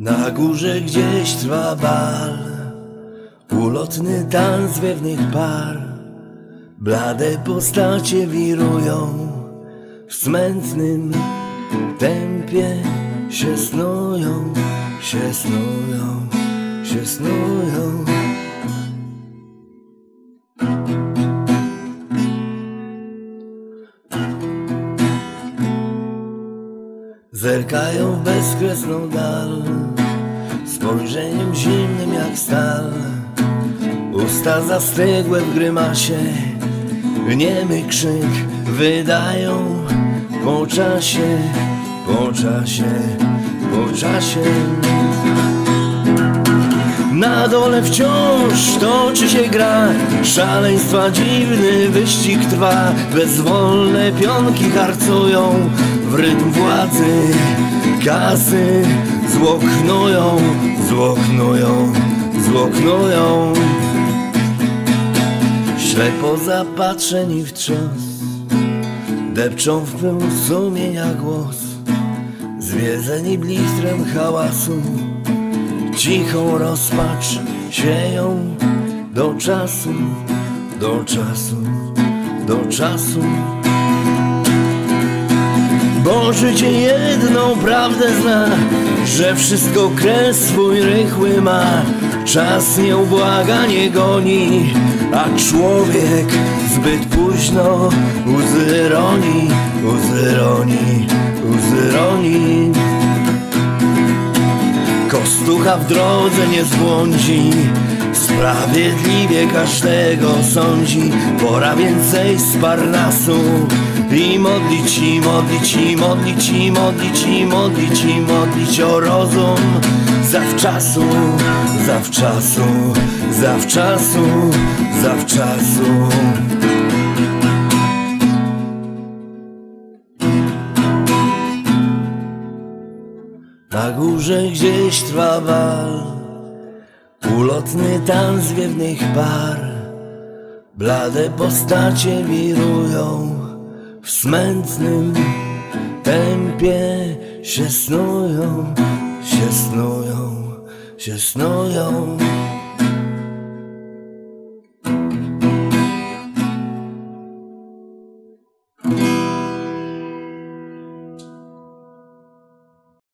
Na górze gdzieś trwa bal. Ulotny tans wiewnych par. Blade postacie wirują. W smętnym tempie się snują Się snują, się snują. Zerkają w bezkresną dal Spojrzeniem zimnym jak stal. Usta zastygłe w grymasie Niemy krzyk wydają Po czasie, po czasie, po czasie. Na dole wciąż toczy się gra Szaleństwa dziwny wyścig trwa Bezwolne pionki harcują W rytm władzy kasy Złoknują, złoknują, złoknują Ślepo zapatrzeni w trzos Depczą w pył sumienia głos. Zwiedzeni blistrem hałasu Cichą rozpacz sieją. Do czasu, do czasu, do czasu. Bo życie jedną prawdę zna, że wszystko kres swój rychły ma. Czas nieubłaganie goni, a człowiek zbyt późno łzy roni, łzy łzy. Kostucha w drodze nie zbłądzi Sprawiedliwie każdego sądzi Pora więcej z Parnasu I modlić i modlić i modlić i modlić i modlić i modlić o rozum. Zawczasu, zawczasu, zawczasu, zawczasu. Na górze gdzieś trwa bal Ulotny tans wiewnych par. Blade postacie wirują W smętnym tempie się snują Się snują, się snują